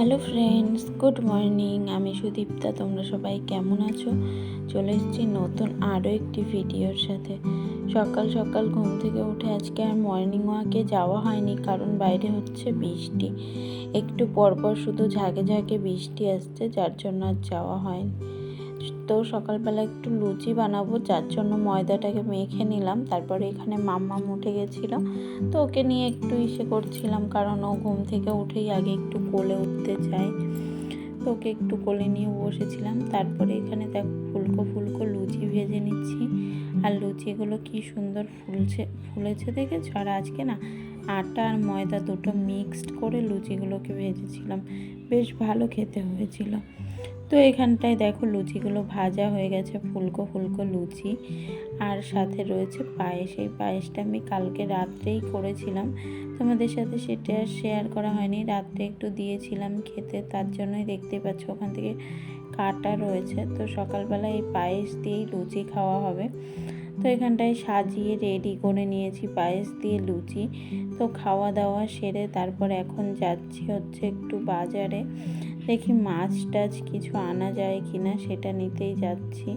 Hello friends good morning আমি সুদীপ্তা। তোমরা সবাই কেমন আছো? চলে এসেছি নতুন আরও একটি ভিডিওর সাথে। সকাল সকাল ঘুম থেকে উঠে আজকে আর মর্নিং ওয়াকে যাওয়া হয়নি, কারণ বাইরে হচ্ছে বৃষ্টি। একটু পরপর শুধু ঝাঁকে ঝাঁকে বৃষ্টি আসছে, যার জন্য আর যাওয়া হয়নি। তো সকালবেলা একটু লুচি বানাবো, যার জন্য ময়দাটাকে মেখে নিলাম। তারপরে এখানে মাম্মাম উঠে গেছিল। তো ওকে নিয়ে একটু ইসে করছিলাম, কারণ ও ঘুম থেকে উঠেই আগে একটু কোলে উঠতে চায়। তো ওকে একটু কোলে নিয়ে বসেছিলাম। তারপরে এখানে দেখো, ফুলকো ফুলকো লুচি ভেজে নিচ্ছি। আর লুচিগুলো কি সুন্দর ফুলছে, ফুলেছে দেখেছ? আর আজকে না আটা আর ময়দা দুটো মিক্সড করে লুচিগুলোকে ভেজেছিলাম। বেশ ভালো খেতে হয়েছিল। তো এখানটায় দেখো লুচিগুলো ভাজা হয়ে গেছে, ফুলকো ফুলকো লুচি। আর সাথে রয়েছে পায়েস। এই পায়েসটা আমি কালকে রাত্রেই করেছিলাম। তোমাদের সাথে সেটা শেয়ার করা হয়নি। রাত্রে একটু দিয়েছিলাম খেতে, তার জন্যই দেখতে পাচ্ছ ওখান থেকে কাটা রয়েছে। তো সকালবেলা এই পায়েস দিয়েই লুচি খাওয়া হবে। তো এখানটায় সাজিয়ে রেডি করে নিয়েছি পায়েস দিয়ে লুচি। তো খাওয়া দাওয়া সেরে তারপর এখন যাচ্ছি হচ্ছে একটু বাজারে। দেখি মাছ টাছ কিছু আনা যায় কি না সেটা নিতেই যাচ্ছি।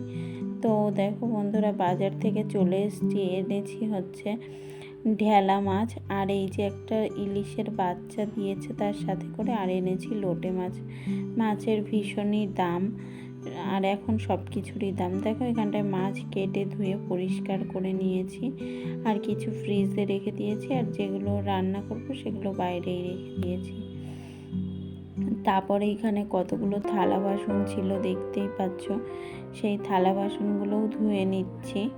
তো দেখো বন্ধুরা, বাজার থেকে চলে এসেছি, এনেছি হচ্ছে ঢেলা মাছ আর এই যে একটা ইলিশের বাচ্চা দিয়েছে তার সাথে করে, আর এনেছি লোটে মাছ। মাছের ভীষণই দাম আর এখন সব কিছুরই দাম। দেখো এখানটায় মাছ কেটে ধুয়ে পরিষ্কার করে নিয়েছি আর কিছু ফ্রিজে রেখে দিয়েছি আর যেগুলো রান্না করব সেগুলো বাইরেই রেখে দিয়েছি। তারপরে এখানে কতগুলো থালা বাসন ছিল দেখতেই পাচ্ছ। সেই থালা বাসনগুলোও ধুয়ে নিচ্ছি।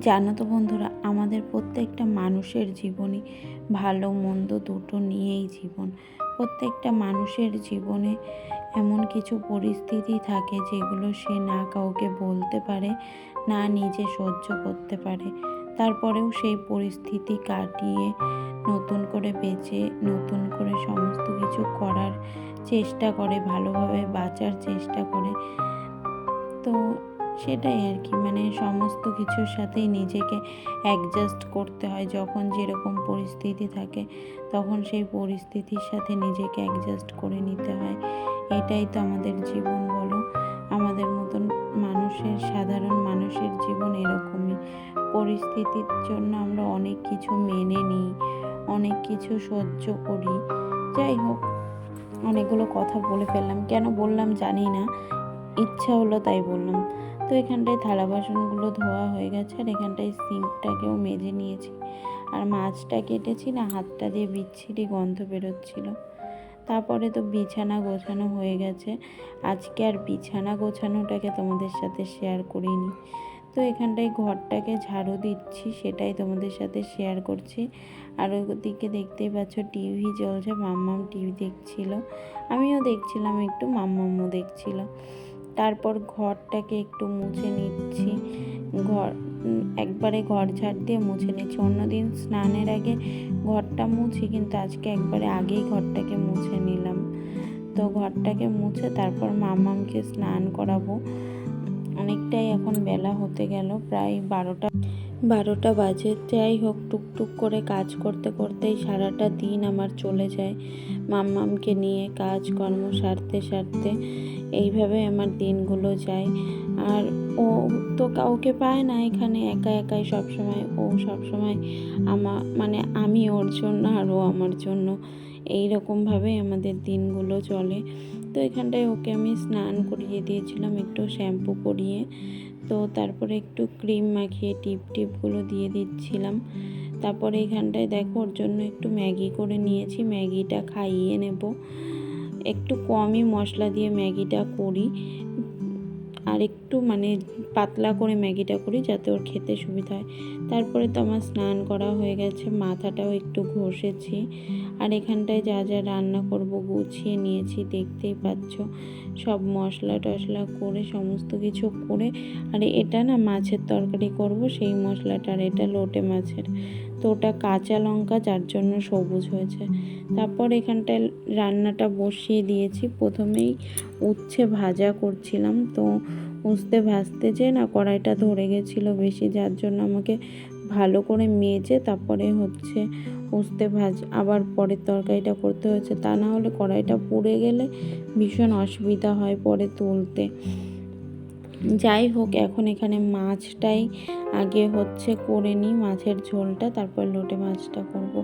জানো তো বন্ধুরা, আমাদের প্রত্যেকটা মানুষের জীবনে ভালো মন্দ দুটো নিয়েই জীবন। প্রত্যেকটা মানুষের জীবনে এমন কিছু পরিস্থিতি থাকে যেগুলো সে না কাউকে বলতে পারে, না নিজে সহ্য করতে পারে। তারপরেও সেই পরিস্থিতি কাটিয়ে নতুন করে বেঁচে, নতুন করে সমস্ত কিছু করার চেষ্টা করে, ভালোভাবে বাঁচার চেষ্টা করে। তো সেটাই আর কি মানে সমস্ত কিছুর সাথেই নিজেকে অ্যাডজাস্ট করতে হয়। যখন যেরকম পরিস্থিতি থাকে, তখন সেই পরিস্থিতির সাথে নিজেকে অ্যাডজাস্ট করে নিতে হয়। এটাই তো আমাদের জীবন আমাদের মতন মানুষের, সাধারণ মানুষের জীবন এরকমই। পরিস্থিতির জন্য আমরা অনেক কিছু মেনে নিই, অনেক কিছু সহ্য করি। যাই হোক, অনেকগুলো কথা বলে ফেললাম। কেন বললাম জানি না, ইচ্ছা হলো তাই বললাম। তো এখানটায় থালা বাসনগুলো ধোয়া হয়ে গেছে আর এখানটায় সিঙ্কটাকেও মেজে নিয়েছি। আর মাছটা কেটেছি না, হাতটা দিয়ে বিচ্ছিরি গন্ধ বেরোচ্ছিল। তারপরে তো বিছানা গোছানো হয়ে গেছে। আজকে আর বিছানা গোছানোটাকে তোমাদের সাথে শেয়ার করিনি। তো এখানটায় ঘরটাকে ঝাড়ু দিচ্ছি, সেটাই তোমাদের সাথে শেয়ার করছি। আর ওদিকে দেখতেই পাচ্ছ টিভি চলছে মাম্মাম টিভি দেখছিল। আমিও দেখছিলাম একটু, মাম্মামও দেখছিল। তারপর ঘরটাকে একটু মুছে নিচ্ছি। ঘর একবারে ঘর ঝাড় দিয়ে মুছে নিচ্ছি অন্যদিন স্নানের আগে ঘরটা মুছি, কিন্তু আজকে একবারে আগেই ঘরটাকে মুছে নিলাম। তো ঘরটাকে মুছে তারপর মামামকে স্নান করাবো। অনেকটাই এখন বেলা হতে গেল, প্রায় বারোটা। বারোটা বাজে। যাই হোক, টুকটুক করে কাজ করতে করতেই সারাটা দিন আমার চলে যায়। মাম্মামকে নিয়ে কাজকর্ম সারতে সারতে এইভাবে আমার দিনগুলো যায়। আর ও তো কাউকে পায় না এখানে, একা একাই সবসময়। ও সবসময় আমার মানে আমি ওর জন্য আর ও আমার জন্য এই রকমভাবে আমাদের দিনগুলো চলে। তো এখানটায় ওকে আমি স্নান করিয়ে দিয়েছিলাম, একটু শ্যাম্পু করিয়ে। তো তারপরে একটু ক্রিম মাখিয়ে টিপ টিপগুলো দিয়ে দিচ্ছিলাম। তারপরে এখানটায় দেখো ওর জন্য একটু ম্যাগি করে নিয়েছি, ম্যাগিটা খাইয়ে নেব। একটু কমই মশলা দিয়ে ম্যাগিটা করি। আর একটু মানে পাতলা করে ম্যাগিটা করি যাতে ওর খেতে সুবিধা হয়। তারপরে তো আমার স্নান করা হয়ে গেছে, মাথাটাও একটু ঘষেছি। আর এখানটায় যা যা রান্না করব গুছিয়ে নিয়েছি, দেখতেই পাচ্ছ। সব মশলা টশলা করে, সমস্ত কিছু করে, আর এটা না মাছের তরকারি করব, সেই মশলাটা আর এটা লোটে মাছের। তো ওটা কাঁচা লঙ্কা, যার জন্য সবুজ হয়েছে। তারপর এখানটায় রান্নাটা বসিয়ে দিয়েছি। প্রথমেই উচ্ছে ভাজা করছিলাম, তো উঁচতে ভাজতে যেয়ে না কড়াইটা ধরে গেছিল বেশি, যার জন্য আমাকে ভালো করে মেজে তারপরে হচ্ছে উস্তে ভাজ, আবার পরের তরকারিটা করতে হয়েছে তা না হলে কড়াইটা পুড়ে গেলে ভীষণ অসুবিধা হয় পরে তুলতে যাই হোক, এখন এখানে মাছটাই আগে হচ্ছে করে নিই মাছের ঝোলটা, তারপর লোটে মাছটা করব।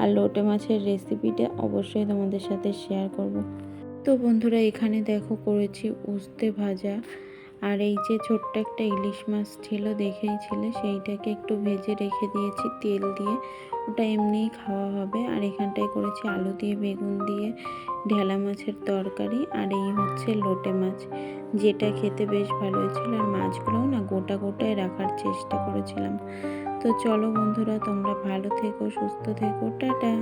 আর লোটে মাছের রেসিপিটা অবশ্যই তোমাদের সাথে শেয়ার করব। তো বন্ধুরা, এখানে দেখো করেছি উস্তে ভাজা আর এই যে ছোট্ট একটা ইলিশ মাছ ছিল, দেখেই ছিলে, সেইটাকে একটু ভেজে রেখে দিয়েছি তেল দিয়ে। ওটা এমনিই খাওয়া হবে। আর এখানটায় করেছি আলু দিয়ে, বেগুন দিয়ে, ঢেলা মাছের তরকারি, আর এই হচ্ছে লোটে মাছ, যেটা খেতে বেশ ভালো হয়েছিল আর মাছগুলোও না গোটা গোটায় রাখার চেষ্টা করেছিলাম। তো চলো বন্ধুরা, তোমরা ভালো থেকো, সুস্থ থেকো, টাটা!